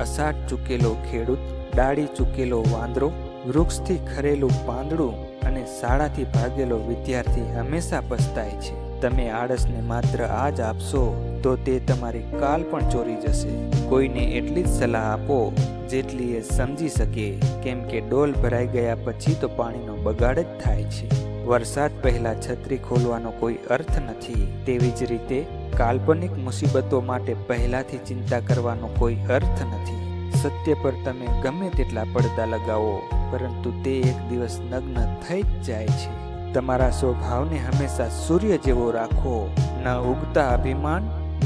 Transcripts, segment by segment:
અષાઢ ચૂકેલો ખેડૂત, ડાળી ચૂકેલો વાંદરો, વૃક્ષથી ખરેલું પાંદડું અને શાળાથી ભાગેલો વિદ્યાર્થી હંમેશા પસ્તાય છે. તમે આળસને માત્ર આ જ આપશો તો તે તમારી કાલ પણ ચોરી જશે. કોઈને એટલી જ સલાહ આપો, જેટલી એ સમજી શકે, કેમ કે ડોલ ભરાઈ ગયા પછી તો પાણીનો બગાડ જ થાય છે. વરસાદ પહેલા છત્રી ખોલવાનો કોઈ અર્થ નથી. તેવી જ રીતે કાલ્પનિક મુસીબતો માટે પહેલાથી ચિંતા કરવાનો કોઈ અર્થ નથી. સત્ય પર તમે ગમે તેટલા પડદા લગાવો, પરંતુ તે એક દિવસ નગ્ન થઈ જ જાય છે. તમારા સ્વભાવને હંમેશા સૂર્ય જેવો રાખો. ન ઉગતા અભિમાન,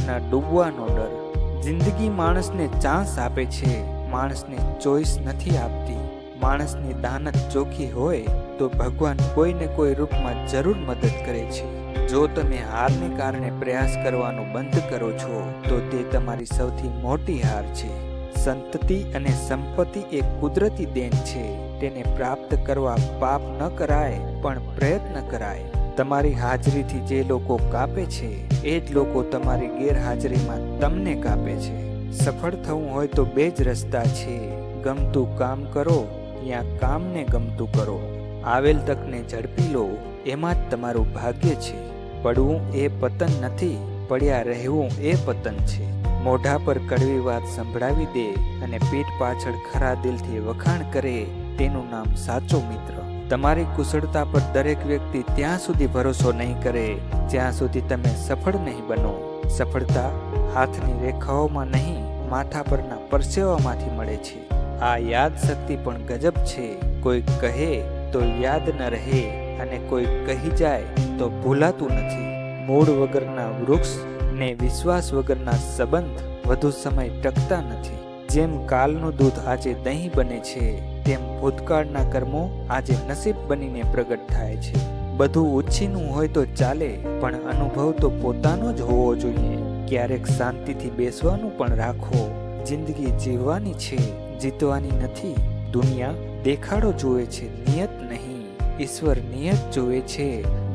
ન ડૂબવાનો ડર. જિંદગી માણસને ચાન્સ આપે છે. માણસને ચોઈસ નથી આપતી. માણસની દાનત ચોખ્ખી હોય તો ભગવાન કોઈને કોઈ રૂપમાં જરૂર મદદ કરે છે. જો તમે હારને કારણે પ્રયાસ કરવાનું બંધ કરો છો, તો તે તમારી સૌથી મોટી હાર છે. સંતતિ અને સંપત્તિ એ કુદરતી દેન છે. તેને પ્રાપ્ત કરવા પાપ ન કરાય, પણ પ્રયત્ન કરાય. તમારી હાજરીથી જે લોકો કાપે છે, એ જ લોકો તમારી ગેરહાજરીમાં તમને કાપે છે. સફળ થવું હોય તો બે જ રસ્તા છે. ગમતું કામ કરો યા કામને ગમતું કરો. આવેલ તકને ઝડપી લો, એમાં જ તમારું ભાગ્ય છે. પડવું એ પતન નથી, પડ્યા રહેવું એ પતન છે. મોઢા પર કડવી વાત સંભળાવી દે અને પીઠ પાછળ ખરા દિલથી વખાણ કરે, તેનું નામ સાચો મિત્ર. તમારી કુશળતા પર દરેક વ્યક્તિ ત્યાં સુધી ભરોસો નહીં કરે, જ્યાં સુધી તમે સફળ નહીં બનો. સફળતા હાથની રેખાઓમાં નહીં, માથા પરના પરસેવામાંથી મળે છે. આ યાદ શક્તિ પણ ગજબ છે. કોઈ કહે તો યાદ ન રહે અને કોઈ કહી જાય તો ભૂલાતું નથી. મૂળ વગરના વૃક્ષ ને વિશ્વાસ વગરના સંબંધ વધુ સમય ટકતા નથી. જેમ કાલનું દૂધ આજે દહીં બને છે, તેમ ભૂતકાળના કર્મો આજે નસીબ બનીને પ્રગટ થાય છે. બધું ઉછીનું હોય તો ચાલે, પણ અનુભવ તો પોતાનો જ હોવો જોઈએ. ક્યારેક શાંતિથી બેસવાનું પણ રાખો. જિંદગી જીવવાની છે. જીતવાની નથી. દુનિયા દેખાડો જુએ છે, નિયત નહીં. ઈશ્વર નિયત જુએ છે,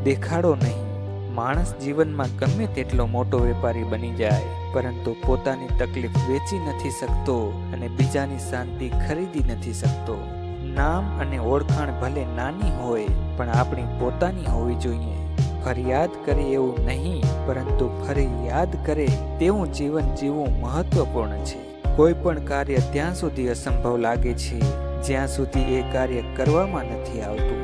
દેખાડો નહીં. માણસ જીવનમાં ગમે તેટલો મોટો વેપારી બની જાય, પરંતુ પોતાની તકલીફ વેચી નથી શકતો અને બીજાની શાંતિ ખરીદી નથી શકતો. નામ અને ઓળખાણ ભલે નાની હોય, પણ આપણી પોતાની હોવી જોઈએ. ફરિયાદ કરે એવું નહીં, પરંતુ ફરી યાદ કરે તેવું જીવન જીવવું મહત્વપૂર્ણ છે. કોઈ પણ કાર્ય ત્યાં સુધી અસંભવ લાગે છે, જ્યાં સુધી એ કાર્ય કરવામાં નથી આવતું.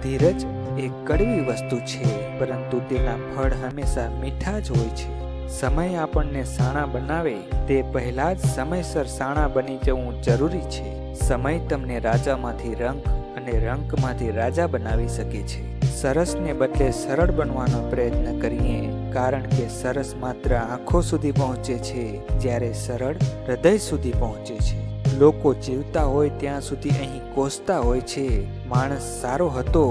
ધીરજ એ કડવી વસ્તુ છે, પરંતુ તેના ફળ હંમેશા મીઠા જ હોય છે. સમય આપણને સાણા બનાવે, તે પહેલા જ સમયસર સાણા બની જવું જરૂરી છે. સમય તમને રાજામાંથી રંક અને રંકમાંથી રાજા બનાવી શકે છે. સરસને બદલે સરળ બનવાનો પ્રયત્ન કરીએ. કારણ કે સરસ માત્ર આંખો સુધી પહોંચે છે, જ્યારે સરળ હૃદય સુધી પહોંચે છે. લોકો જીવતા હોય ત્યાં સુધી અહીં કોસતા હોય છે. માણસ સારો હતો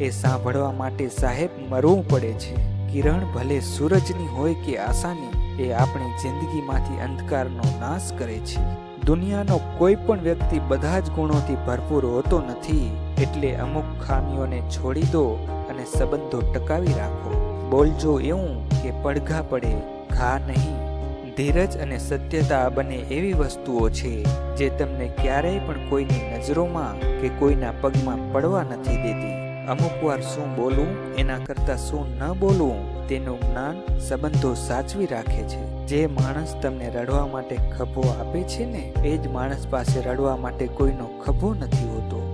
એ સાંભળવા માટે સાહેબ મરવું પડે છે. કિરણ ભલે સૂરજની હોય કે આશાની, એ આપણી જિંદગીમાંથી અંધકારનો નાશ કરે છે. દુનિયાનો કોઈ પણ વ્યક્તિ બધા જ ગુણોથી ભરપૂર હોતો નથી, એટલે અમુક ખામીઓને છોડી દો અને સંબંધો ટકાવી રાખો. બોલજો એવું કે પડઘા પડે, ઘા નહીં. ધીરજ અને સત્યતા બંને એવી વસ્તુઓ છે જે તમને ક્યારેય પણ કોઈની નજરોમાં કે કોઈના પગમાં પડવા નથી દેતી. અમુક વાર શું બોલવું એના કરતાં શું ન બોલવું તેનું જ્ઞાન સંબંધો સાચવી રાખે છે. જે માણસ તમને રડવા માટે ખભો આપે છે ને, એ જ માણસ પાસે રડવા માટે કોઈનો ખભો નથી હોતો.